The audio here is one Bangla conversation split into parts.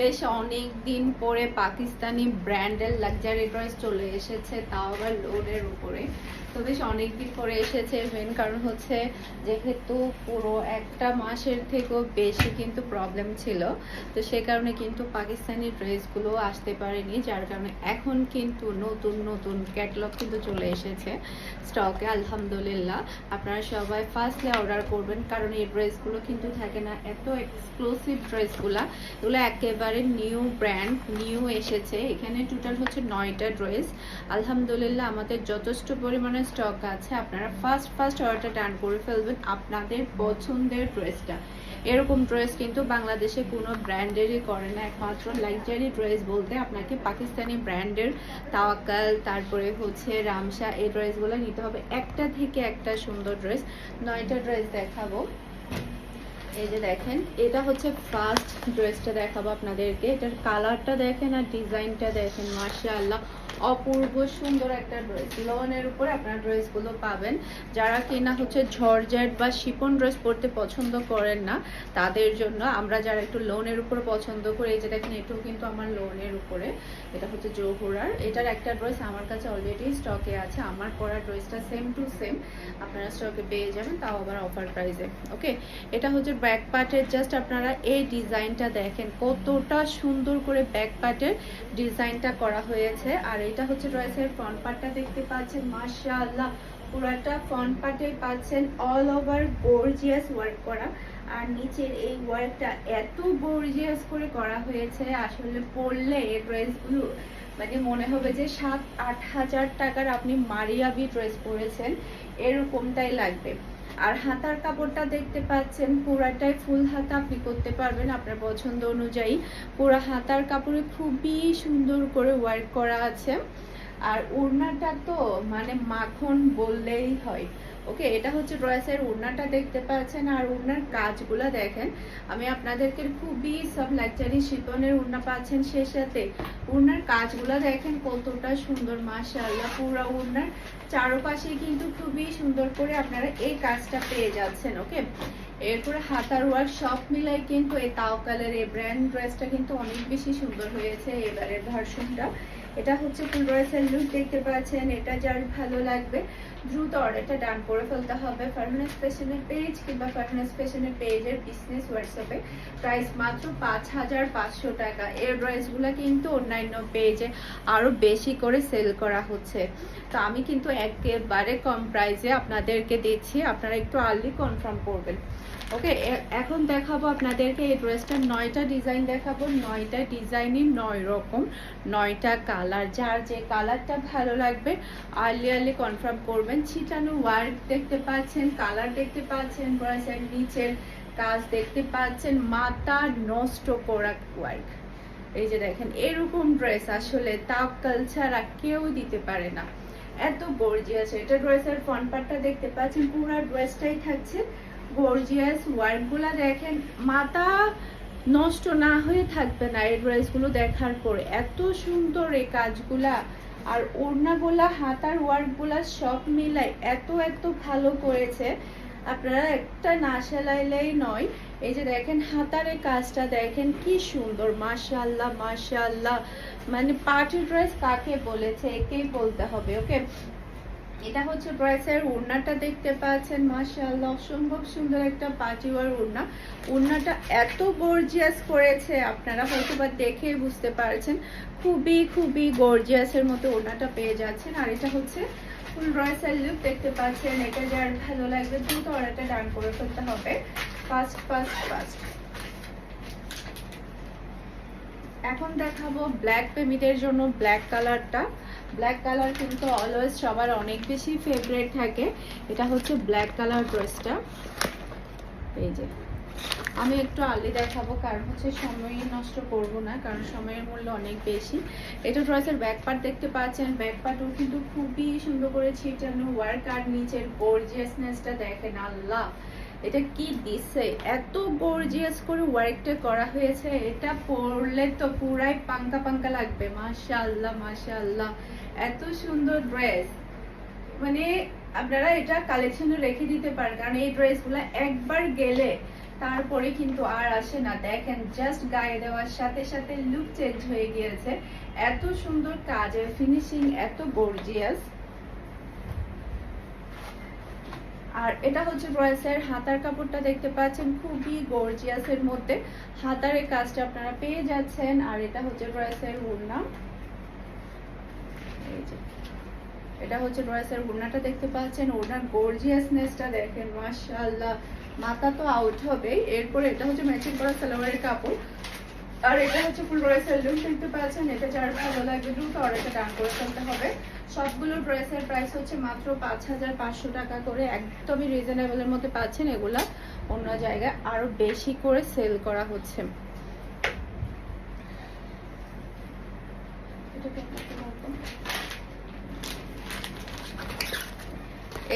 বেশ অনেক দিন পরে পাকিস্তানি ব্র্যান্ডের লাক্সারি ড্রেস চলে এসেছে, তাও আবার লোডের উপরে। তো বেশ অনেক দিন পরে এসেছে মেন কারণ হচ্ছে যেহেতু পুরো একটা মাসের থেকেও বেশি কিন্তু প্রবলেম ছিল, তো সে কারণে কিন্তু পাকিস্তানি ড্রেসগুলো আসতে পারেনি, যার কারণে এখন কিন্তু নতুন নতুন ক্যাটালগ কিন্তু চলে এসেছে স্টকে আলহামদুলিল্লাহ। আপনারা সবাই ফার্স্টলি অর্ডার করবেন, কারণ এই ড্রেসগুলো কিন্তু থাকে না, এত এক্সক্লুসিভ ড্রেসগুলো এগুলো একেবারে নিউ ব্র্যান্ড নিউ এসেছে। এখানে টোটাল হচ্ছে নয়টা ড্রেস আলহামদুলিল্লাহ, আমাদের যথেষ্ট পরিমাণে স্টক আছে। আপনারা ফার্স্ট ফার্স্ট অর্ডারটা ডান করে ফেলবেন আপনাদের পছন্দের ড্রেসটা এরকম ড্রেস কিন্তু বাংলাদেশে কোনো ব্র্যান্ডেরই করে না। একমাত্র লাক্সারি ড্রেস বলতে আপনাকে পাকিস্তানি ব্র্যান্ডের তাওয়াক্কাল, তারপরে হচ্ছে রামসা এই ড্রেসগুলো নিতে হবে। একটা থেকে একটা সুন্দর ড্রেস নয়টা ড্রেস দেখাবো। এই যে দেখেন, এটা হচ্ছে ফার্স্ট ড্রেসটা দেখাবো আপনাদেরকে। এটার কালারটা দেখেন আর ডিজাইনটা দেখেন, মাশাআল্লাহ। অপূর্ব সুন্দর একটা ড্রেস লনের উপরে আপনারা ড্রেসগুলো পাবেন। যারা কিনা হচ্ছে ঝরঝট বা শিপন ড্রেস পরতে পছন্দ করেন না, তাদের জন্য আমরা যারা একটু লোনের উপর পছন্দ করি, এই যে দেখেন, এটাও কিন্তু আমার লোনের উপরে। এটা হচ্ছে জোহরার। এটার একটা ড্রেস আমার কাছে অলরেডি স্টকে আছে। আমার পরা ড্রেসটা সেম টু সেম আপনারা স্টকে পেয়ে যাবেন, তাও আবার অফার প্রাইসে ওকে এটা হচ্ছে ব্যাক পার্টের জাস্ট আপনারা এই ডিজাইনটা দেখেন, কতটা সুন্দর করে ব্যাক পার্টের ডিজাইনটা করা হয়েছে। আর এটা হচ্ছে ড্রেসের ফ্রন্ট পার্টটা দেখতে পাচ্ছেন, মাশাআল্লাহ, পুরাটা ফ্রন্ট পার্টে পাচ্ছেন অল ওভার গর্জিয়াস ওয়ার্ক করা। আর নিচের এই ওয়ার্কটা এত গর্জিয়াস করে করা হয়েছে, আসলে পরলে এই ড্রেসগুলো মানে মনে হবে যে সাত আট হাজার টাকার আপনি মারিয়াবি ড্রেস পরেছেন, এরকমটাই লাগবে। আর হাতার কাপড়টা দেখতে পাচ্ছেন, পুরাটাই ফুল হাতা, আপনি করতে পারবেন আপনার পছন্দ অনুযায়ী। পুরো হাতার কাপড়ে খুবই সুন্দর করে ওয়ার্ক করা আছে। আর ওড়নাটা তো মানে মাখন বললেই হয়। ওকে, এটা হচ্ছে ড্রেসের ওড়নাটা দেখতে পাচ্ছেন আর ওড়নার কাজগুলো দেখেন। আমি আপনাদেরকে খুবই সব লাক্সারি শিপনের ওড়না পাচ্ছেন সে সাথে। ওড়নার কাজগুলো দেখেন কতটা সুন্দর, মাশাআল্লাহ, পুরো ওড়নার চারপাশে কিন্তু খুবই সুন্দর করে আপনারা এই কাজটা পেয়ে যাচ্ছেন, ওকে? এরপরে হাতার ওয়ার্ক সব মিলাই কিন্তু এই তাওকালের এই ব্র্যান্ড ড্রেসটা কিন্তু অনেক বেশি সুন্দর হয়েছে এবারের ভার্সনটা এটা হচ্ছে ফুল ড্রেসের লুক দেখতে পাচ্ছেন এটা যার ভালো লাগবে। দ্রুত অর্ডারটা ডান করে ফেলতে হবে। ফারহানাস ফ্যাশনের পেজ কিংবা ফারহানাস ফ্যাশনের পেজের বিজনেস হোয়াটসঅ্যাপে প্রাইস মাত্র পাঁচ হাজার পাঁচশো টাকা। এর ড্রেসগুলো কিন্তু অন্যান্য পেজে আরও বেশি করে সেল করা হচ্ছে। তো আমি কিন্তু একেবারে কম প্রাইসে আপনাদেরকে দিচ্ছি। আপনারা একটু আর্লি কনফার্ম করবেন। ওকে এখন দেখাবো আপনাদেরকে এই ড্রেসটার নয়টা ডিজাইন দেখাবো। নয়টা ডিজাইনই নয় রকম, নয়টা কালার যার যে কালারটা ভালো লাগবে আর্লি আর্লি কনফার্ম করবেন ছিটানো ওয়ার্ক দেখতে পাচ্ছেন কালার দেখতে পাচ্ছেন ড্রেসের নিচের কাজ দেখতে পাচ্ছেন, মাথা নষ্ট করা ওয়ার্ক এই যে দেখেন, এরকম ড্রেস আসলে তাওকাল ছাড়া কেউ দিতে পারে না। এত গর্জিয়াস এটা ড্রেসের ফ্রন্ট পার্টটা দেখতে পাচ্ছেন, পুরো ড্রেসটাই থাকছে গর্জিয়াস ওয়ার্কগুলো দেখেন, মাথা নষ্ট না হয়ে থাকবে না এই ড্রেসগুলো দেখার পরে। এত সুন্দর এই কাজগুলা আর ওড়নাগুলা, হাতার ওয়ার্কগুলা সব মিলাই এত এত ভালো করেছে। আপনারা একটা না সেলাইলেই নয়। এই যে দেখেন হাতারে কাজটা, দেখেন কি সুন্দর মাশাল্লাহ মাশাল্লাহ মানে পার্টি ড্রেস কাকে বলেছে, একেই বলতে হবে, ওকে? এটা হচ্ছে ড্রেসের ওড়নাটা দেখতে পাচ্ছেন, মাশাআল্লাহ, অসম্ভব সুন্দর একটা পার্টি ওয়ার ওড়না ওড়নাটা এত গর্জিয়াস করেছে, আপনারা হয়তো বা দেখে বুঝতে পারছেন, খুবই খুবই গর্জিয়াসের মতো ওড়নাটা পেয়ে যাচ্ছেন। আর এটা হচ্ছে ফুল ড্রেসের লুক দেখতে পাচ্ছেন, এটা যার ভালো লাগবে দ্রুত অর্ডারটা ডান করে ফেলতে হবে। ফার্স্ট ফার্স্ট ফার্স্ট এখন দেখাবো ব্ল্যাক প্রেমীদের জন্য ব্ল্যাক কালারটা ব্ল্যাক কালার কিন্তু অলওয়েজ সবার অনেক বেশি ফেভারিট থাকে। এটা হচ্ছে ব্ল্যাক কালার ড্রেসটা এই যে। আমি একটু আলি দেখাবো, কারণ হচ্ছে সময় নষ্ট করব না, কারণ সময়ের মূল্য অনেক বেশি। এটা ড্রেসের ব্যাক পার্ট দেখতে পাচ্ছেন। ব্যাক পার্টও কিন্তু খুবই সুন্দর করে ছিটানো ওয়ার্ক আর নিচের গর্জিয়াসনেসটা দেখেন, আল্লাহ! এটা কি দিছে? এত গর্জিয়াস করে ওয়ার্কটা করা হয়েছে, এটা পরলে তো পুরাই পাঙ্কা পাঙ্কা লাগবে। মাশাআল্লাহ মাশাআল্লাহ। এত সুন্দর ড্রেস মানে আপনারা এটা কালেকশনে রেখে দিতে পারেন, কারণ এই ড্রেসগুলো একবার গেলে তারপরে কিন্তু আর আসে না। দেখেন জাস্ট গায়ে দেওয়ার সাথে সাথে লুক চেঞ্জ হয়ে গিয়েছে। এত সুন্দর কাজের ফিনিশিং এত গর্জিয়াস আর এটা হচ্ছে ড্রেসের হাতার কাপড়টা দেখতে পাচ্ছেন, খুবই গর্জিয়াসের মধ্যে। হাতার কাজটা আপনারা পেয়ে যাচ্ছেন, আর এটা হচ্ছে ওড়না এই এটা হচ্ছে ড্রেসের ওড়নাটা দেখতে পাচ্ছেন ওড়নার গর্জিয়াসনেসটা দেখেন, মাশাআল্লাহ। মাথা তো আউট হবে এরপর এটা হচ্ছে ম্যাচিং করা সালোয়ারের কাপড়। আর এটা হচ্ছে ফুল ড্রেসের লুক দেখতে পাচ্ছেন, এটা যার ভালো লাগবে দ্রুত অর্ডারটা ডান করে ফেলতে হবে। সবগুলো ড্রেসের প্রাইস হচ্ছে মাত্র পাঁচ হাজার পাঁচশো টাকা করে। একদমই রিজনেবলের মধ্যে পাচ্ছেন এগুলা। অন্য জায়গায় আরও বেশি করে সেল করা হচ্ছে।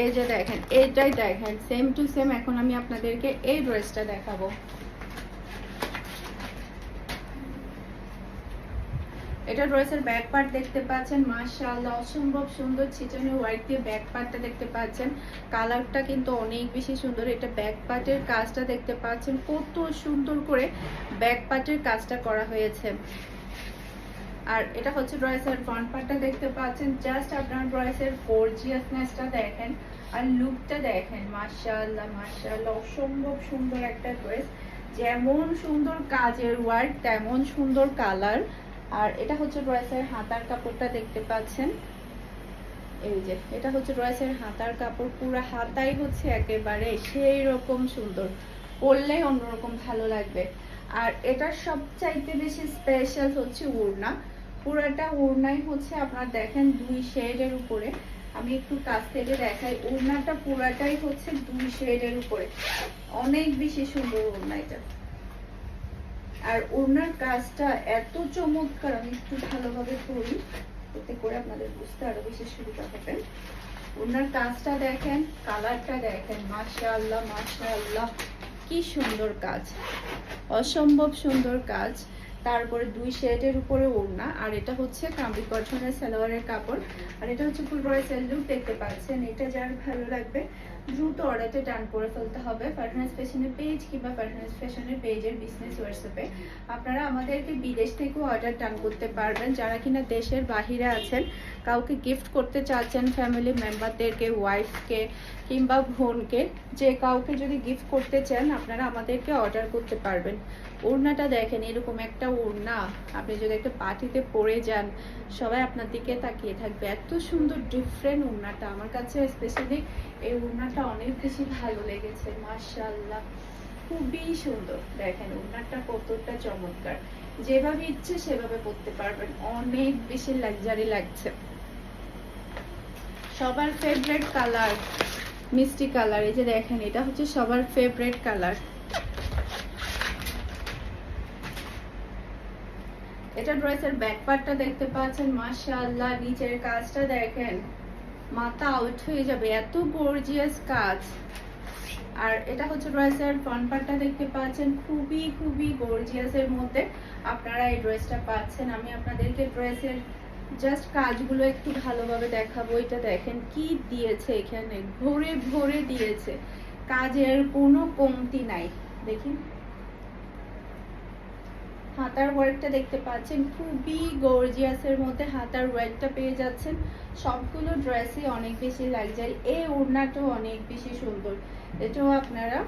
এই যে দেখেন, এইটাই দেখেন। সেম টু সেম এখন আমি আপনাদেরকে এই ড্রেসটা দেখাবো। এটা ড্রেসের ব্যাক পার্ট দেখতে পাচ্ছেন, মাশাআল্লাহ, অসম্ভব সুন্দর ছিচানো হোয়াইট দিয়ে ব্যাক পার্টটা দেখতে পাচ্ছেন। কালারটা কিন্তু অনেক বেশি সুন্দর, এটা ব্যাক পার্টের কাজটা দেখতে পাচ্ছেন, কত সুন্দর করে ব্যাক পার্টের কাজটা করা হয়েছে। আর এটা হচ্ছে ড্রেসের ফ্রন্ট পার্টটা দেখতে পাচ্ছেন জাস্ট আপনার ড্রেসের গর্জিয়াসনেসটা দেখেন আর লুকটা দেখেন, মাশাআল্লাহ মাশাআল্লাহ, অসম্ভব সুন্দর একটা ড্রেস যেমন সুন্দর কাজের ওয়ার্ক তেমন সুন্দর কালার আর এটা হচ্ছে ড্রেসের হাতার কাপড়টা দেখতে পাচ্ছেন। এই যে, এটা হচ্ছে ড্রেসের হাতার কাপড়, পুরো হাতাই হচ্ছে একেবারে সেই রকম সুন্দর। পরলেই অন্যরকম ভালো লাগবে। আর এটার সবচাইতে বেশি স্পেশাল হচ্ছে ওড়না। পুরাটা ওড়নাই হচ্ছে আপনার দেখেন দুই শেডের উপরে। আমি একটু কাছ থেকে দেখাই, ওড়নাটা পুরাটাই হচ্ছে দুই শেডের উপরে। অনেক বেশি সুন্দর ওড়না এটা। আর ওড়নার কাজটা এত চমৎকার, আমি একটু ভালোভাবে করি এতে করে আপনাদের বুঝতে আরও বেশি সুবিধা হবে। ওনার কাজটা দেখেন, কালারটা দেখেন, মাশাআল্লাহ মাশাআল্লাহ, কি সুন্দর কাজ। অসম্ভব সুন্দর কাজ। তারপরে দুই শেডের উপরে ওড়না, আর এটা হচ্ছে কামড়ি কটনের সালোয়ারের কাপড়। আর এটা হচ্ছে ফুল রয়েসের লুক দেখতে পাচ্ছেন, এটা যার ভালো লাগবে। দ্রুত অর্ডারটা ডান করে ফেলতে হবে। ফারহানাস ফ্যাশনের পেজ কিংবা ফারহানাস ফ্যাশনের পেজের বিজনেস হোয়াটসঅ্যাপে আপনারা আমাদেরকে বিদেশ থেকেও অর্ডার ডান করতে পারবেন। যারা কিনা দেশের বাহিরে আছেন, কাউকে গিফট করতে চাচ্ছেন ফ্যামিলি মেম্বারদেরকে ওয়াইফকে কিংবা বোনকে যে কাউকে যদি গিফট করতে চান, আপনারা আমাদেরকে অর্ডার করতে পারবেন। ওড়নাটা দেখেন, এরকম একটা ওড়না। আপনি যদি একটা পার্টিতে পরে যান, সবাই আপনার দিকে তাকিয়ে থাকবে। এত সুন্দর ডিফারেন্ট ওড়নাটা। আমার কাছে স্পেশালি এই ওড়নাটা অনেক বেশি ভালো লেগেছে, মাশাআল্লাহ। খুবই সুন্দর। দেখেন, ওড়নাটা কতটা চমৎকার। যেভাবে ইচ্ছে সেভাবে পরতে পারবেন। অনেক বেশি লাক্সারি লাগছে। সবার ফেভারিট কালার মিষ্টি কালার, এই যে দেখেন, এটা হচ্ছে সবার ফেভারেট কালার। এটা ড্রেসের ব্যাক পার্টটা দেখতে পাচ্ছেন, মাশাআল্লাহ, নিচের কাজটা দেখেন। মাথা আউট হয়ে যাবে, এত গর্জিয়াস কাজ। আর এটা হচ্ছে ড্রেসের ফ্রন্ট পার্টটা দেখতে পাচ্ছেন, খুবই খুবই গর্জিয়াসের মধ্যে। আপনারা এই ড্রেসটা পাচ্ছেন। আমি আপনাদেরকে ড্রেসের জাস্ট কাজগুলো একটু ভালোভাবে দেখাবো, এটা দেখেন কি দিয়েছে এখানে, ভরে ভরে দিয়েছে। কাজের কোনো কমতি নাই দেখি হাতার ওয়ার্কটা দেখতে পাচ্ছেন, খুবই গর্জিয়াসের মধ্যে হাতার ওয়ার্কটা পেয়ে যাচ্ছেন। সবগুলো ড্রেসই অনেক বেশি লাক্সারি এই ওড়নাটাও অনেক বেশি সুন্দর। এটাও আপনারা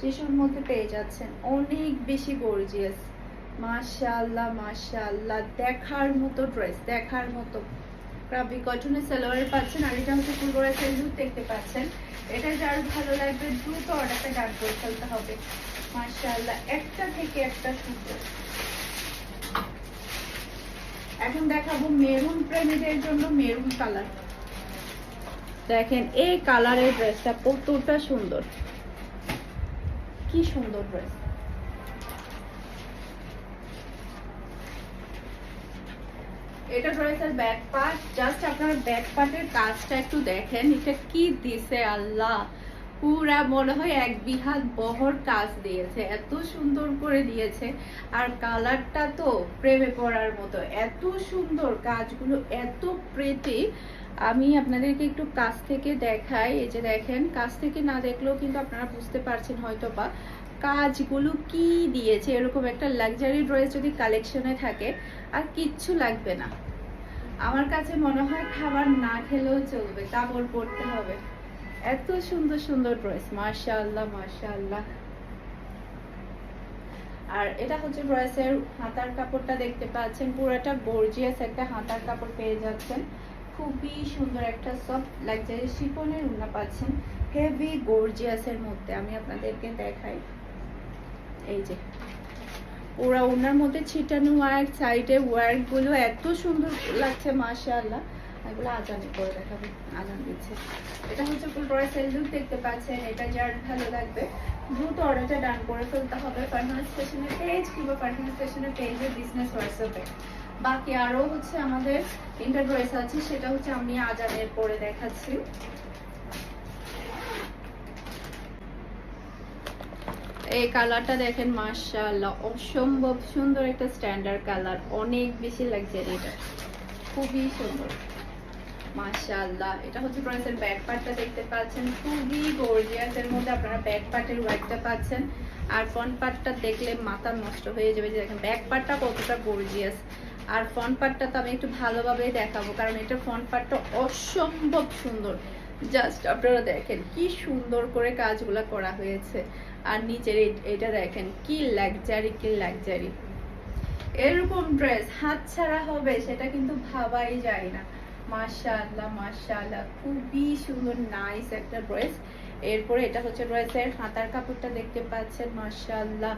টিস্যুর মধ্যে পেয়ে যাচ্ছেন, অনেক বেশি গর্জিয়াস মাশাআল্লাহ মাশাআল্লাহ। দেখার মতো ড্রেস দেখার মতো। রাবি কটনের সালোয়ার পাচ্ছেন, আর এটা হচ্ছে ফুল ড্রেসের দেখতে পাচ্ছেন। এটা যার ভালো লাগবে, দ্রুত অর্ডারটা ডান করে ফেলতে হবে। মাশাআল্লাহ, একটা থেকে একটা সুন্দর। এখন দেখাবো মেরুন প্রেমীদের জন্য মেরুন কালার। দেখেন, এই কালারের ড্রেসটা কতটা সুন্দর। কি সুন্দর ড্রেস এটা ড্রেসের ব্যাক পার্ট জাস্ট আপনার ব্যাক পার্টের কাজটা একটু দেখেন, এটা কি দিছে আল্লাহ। পুরা মনে হয় এক বিহাত বহর কাজ দিয়েছে, এত সুন্দর করে দিয়েছে। আর কালারটা তো প্রেমে পড়ার মতো, এত সুন্দর কাজগুলো, এত প্রেটি আমি আপনাদেরকে একটু কাছ থেকে দেখাই, এই যে দেখেন, কাছ থেকে না দেখলেও কিন্তু আপনারা বুঝতে পারছেন হয়তো বা কাজগুলো কি দিয়েছে? এরকম একটা লাক্সারি ড্রেস যদি কালেকশনে থাকে, আর কিচ্ছু লাগবে না। আমার কাছে মনে হয় খাবার না খেলেও চলবে, কাপড় পরতে হবে। এত সুন্দর সুন্দর ড্রেস মাশাআল্লাহ মাশাআল্লাহ। আর এটা হচ্ছে ড্রেসের হাতার কাপড়টা দেখতে পাচ্ছেন, পুরোটা গর্জিয়াস একটা হাতার কাপড় পেয়ে যাচ্ছেন। খুবই সুন্দর একটা সফট লাক্সারি শিফনের উন্না পাচ্ছেন হেভি গর্জিয়াসের মধ্যে। আমি আপনাদেরকে দেখাই। এই যে। ওরা ওনার মধ্যে ছিটানো ওয়ার্ক সাইডে ওয়ার্কগুলো এত সুন্দর লাগছে, মাশাআল্লাহ। এগুলো আজানি করে দেখাবো, আজান দিচ্ছে। এটা হচ্ছে ফুল ড্রেসের দেখতে পাচ্ছেন, এটা যার ভালো লাগবে। দ্রুত অর্ডারটা ডান করে ফেলতে হবে। পারফরমেন্স স্টেশনের পেজ কিংবা পারফরমেন্স স্টেশনের পেজে বিজনেস হোয়াটসঅ্যাপে বাকি আরও হচ্ছে আমাদের তিনটা ড্রেস আছে, সেটা হচ্ছে আমি আজানের পরে দেখাচ্ছি। এই কালারটা দেখেন, মাশাআল্লাহ, অসম্ভব সুন্দর একটা স্ট্যান্ডার্ড কালার, অনেক বেশি লাগছে এটা। খুবই সুন্দর। মাশাআল্লাহ, এটা হচ্ছে ড্রেসের ব্যাক পার্টটা দেখতে পাচ্ছেন, খুবই গর্জিয়াস এর মধ্যে আপনারা ব্যাক পার্টের ওয়ার্কটা পাচ্ছেন। আর ফ্রন্ট পার্টটা দেখলে মাথা নষ্ট হয়ে যাবে, যে দেখেন ব্যাক পার্টটা কতটা গর্জিয়াস আর ফ্রন্ট পার্টটা তো আমি একটু ভালোভাবেই দেখাবো, কারণ এটা ফ্রন্ট পার্টটা অসম্ভব সুন্দর। জাস্ট আপনারা দেখেন, কি সুন্দর করে কাজগুলা করা হয়েছে। আর নিচের এটা দেখেন, কি লাক্সারি কি লাক্সারি এরকম ড্রেস হাত ছাড়া হবে, সেটা কিন্তু ভাবাই যায় না। মাশাআল্লাহ মাশাআল্লাহ, খুবই সুন্দর নাইস একটা ড্রেস এরপরে এটা হচ্ছে ড্রেসের হাতার কাপড়টা দেখতে পাচ্ছেন, মাশাআল্লাহ।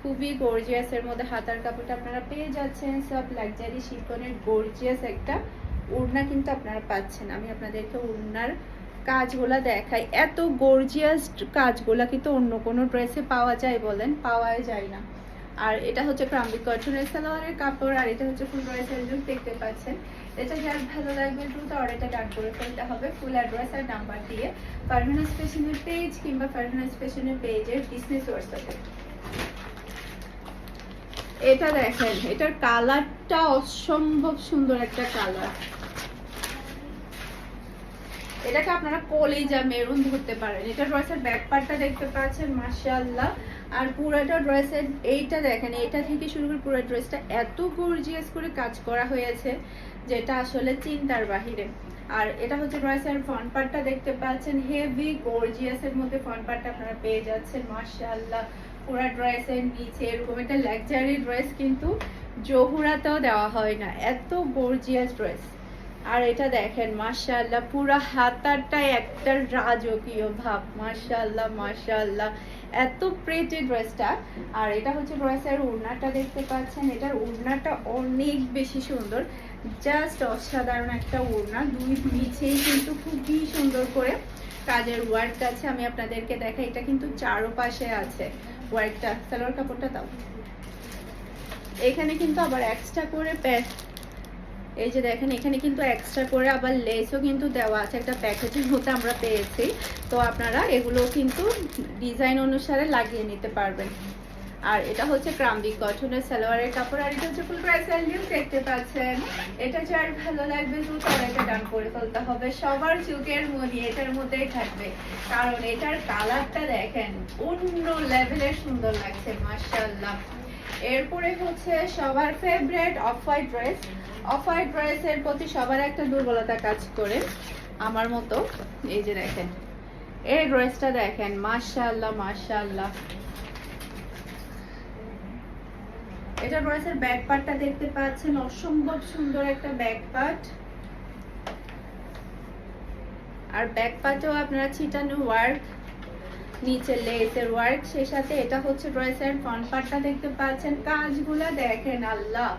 খুবই গর্জিয়াস এর মধ্যে হাতার কাপড়টা আপনারা পেয়ে যাচ্ছেন। সব লাক্সারি শিফনের গর্জিয়াস একটা ওড়না কিন্তু আপনারা পাচ্ছেন। আমি আপনাদেরকে ওড়নার কাজগুলা দেখাই। এত গর্জিয়াস কাজগুলা কিন্তু অন্য কোনো ড্রেসে পাওয়া যায় বলেন? পাওয়াই যায় না। আর এটা হচ্ছে ক্রাম্বি কটনের সালোয়ারের কাপড়, আর এটা হচ্ছে ফুল ড্রেসের লুক দেখতে পাচ্ছেন। এটা যার ভালো লাগবে দ্রুত অর্ডারটা ডান করে ফেলতে হবে ফুল অ্যাড্রেস আর নাম্বার দিয়ে। পারমিনাস ফ্যাশনের পেজ কিংবা পারমিনাস ফ্যাশনের পেজের বিজনেস হোয়াটসঅ্যাপে এটা দেখেন, এটার কালারটা অসম্ভব সুন্দর একটা কালার এটাকে আপনারা কলেজা মেরুন ধরতে পারেন। এটা ড্রেসের ব্যাক পার্টটা দেখতে পাচ্ছেন, মাশাআল্লাহ। আর পুরাটা ড্রেসের এইটা দেখেন, এইটা থেকে শুরু করে পুরো ড্রেসটা এত গর্জিয়াস করে কাজ করা হয়েছে, যেটা আসলে চিন্তার বাহিরে। আর এটা হচ্ছে ড্রেসের ফ্রন্ট পার্টটা দেখতে পাচ্ছেন হেভি গর্জিয়াস এর মধ্যে ফ্রন্ট পার্টটা আপনারা পেয়ে যাচ্ছেন, মাশাআল্লাহ। পুরো ড্রেসের নিচে, এরকম একটা লাক্সারি ড্রেস কিন্তু জহুরাতেও দেওয়া হয় না। এত গর্জিয়াস ড্রেস আর এটা দেখেন, মাশাআল্লাহ, পুরো হাতারটাই একটা রাজকীয় ভাব। মাশাআল্লাহ মাশাআল্লাহ। এত প্রেটি ড্রেসটা আর এটা হচ্ছে ড্রেসের ওড়নাটা দেখতে পাচ্ছেন। এটার ওড়নাটা অনেক বেশি সুন্দর। জাস্ট অসাধারণ একটা ওড়না দুই নিচেই কিন্তু খুবই সুন্দর করে কাজের ওয়ার্ক আছে। আমি আপনাদেরকে দেখাই, এটা কিন্তু চারো পাশে আছে ওয়ার্কটা সালোয়ার কাপড়টা দাও। এখানে কিন্তু আবার এক্সট্রা করে প্যাচ এই যে দেখেন, এখানে কিন্তু এক্সট্রা করে আবার লেসও কিন্তু দেওয়া আছে, একটা প্যাকেজের মধ্যে আমরা পেয়েছি। তো আপনারা এগুলো কিন্তু ডিজাইন অনুসারে লাগিয়ে নিতে পারবেন। আর এটা হচ্ছে ক্রাম্বি কটনের সালোয়ারের কাপড়, আর এটা হচ্ছে ফুল প্রাইসের লিপ দেখতে পাচ্ছেন। এটা যার ভালো লাগবে দ্রুত এটা ডান করে ফেলতে হবে। সবার চুকের মনি এটার মধ্যেই থাকবে। কারণ এটার কালারটা দেখেন, অন্য লেভেলের সুন্দর লাগছে, মাশাআল্লাহ। এরপরে হচ্ছে সবার favourite off white dress off white ড্রেসের প্রতি সবার একটা দুর্বলতা কাজ করে আমার মতো। এই যে দেখেন, এই ড্রেসটা দেখেন, মাশাআল্লাহ মাশাআল্লাহ। এটা ড্রেসের ব্যাক পার্টটা দেখতে পাচ্ছেন, অসম্ভব সুন্দর একটা ব্যাক পার্ট আর ব্যাক পার্টেও আপনারা ছিটানো ওয়ার্ক, নিচে লেসের ওয়ার্ক, সেই সাথে এটা হচ্ছে ড্রেসের ফ্রন্ট পার্টটা দেখতে পাচ্ছেন। কাজগুলা দেখেন, আল্লাহ।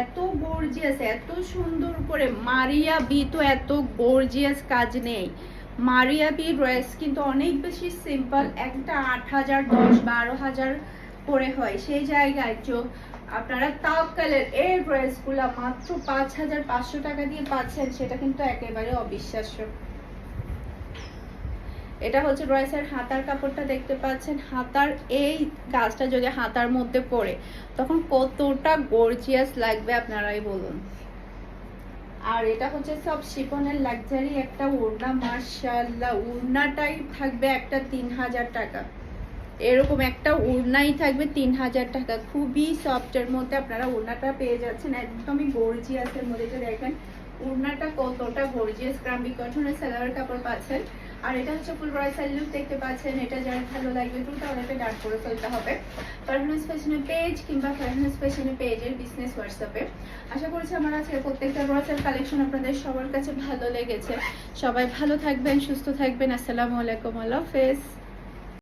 এত গর্জিয়াস এত সুন্দর করে মারিয়া বি তো এত গর্জিয়াস কাজ নেই। মারিয়া বি ড্রেস কিন্তু অনেক বেশি সিম্পল একটা আট হাজার, দশ, বারো হাজার করে হয়। সেই জায়গায় চো, আপনারা তাওকালের এই ড্রেসগুলা মাত্র পাঁচ হাজার পাঁচশো টাকা দিয়ে পাচ্ছেন, সেটা কিন্তু একেবারে অবিশ্বাস্য। এটা হচ্ছে ড্রেসের হাতার কাপড়টা দেখতে পাচ্ছেন। হাতার এই গাছটা যদি হাতার মধ্যে পড়ে, তখন কতটা গর্জিয়াস লাগবে আপনারাই বলুন। আর এটা হচ্ছে সব শিপনের লাক্সারি একটা ওড়না মার্শাল্লাহ ওড়নাটাই থাকবে একটা তিন হাজার টাকা। এরকম একটা ওড়নাই থাকবে তিন হাজার টাকা। খুবই সফটের মধ্যে আপনারা ওড়নাটা পেয়ে যাচ্ছেন, একদমই গর্জিয়াসের মধ্যে। দেখেন, ওড়নাটা কতটা গর্জিয়াস ক্রাম্বি কটনের সালোয়ার কাপড় পাচ্ছেন। আর এটা হচ্ছে ফুল ব্রাইসাল লুক দেখতে পাচ্ছেন, এটা যারা ভালো লাগবে দ্রুত অর্ডারটা ডার্ক করে ফেলতে হবে। ফারহানাস ফ্যাশনের পেজ কিংবা ফারহানাস ফ্যাশনের পেজের বিজনেস হোয়াটসঅ্যাপে আশা করছি আমার আজকে প্রত্যেকটা ব্রাইসাল কালেকশন আপনাদের সবার কাছে ভালো লেগেছে। সবাই ভালো থাকবেন, সুস্থ থাকবেন। আসসালামু আলাইকুম, আল্লাহ হাফেজ।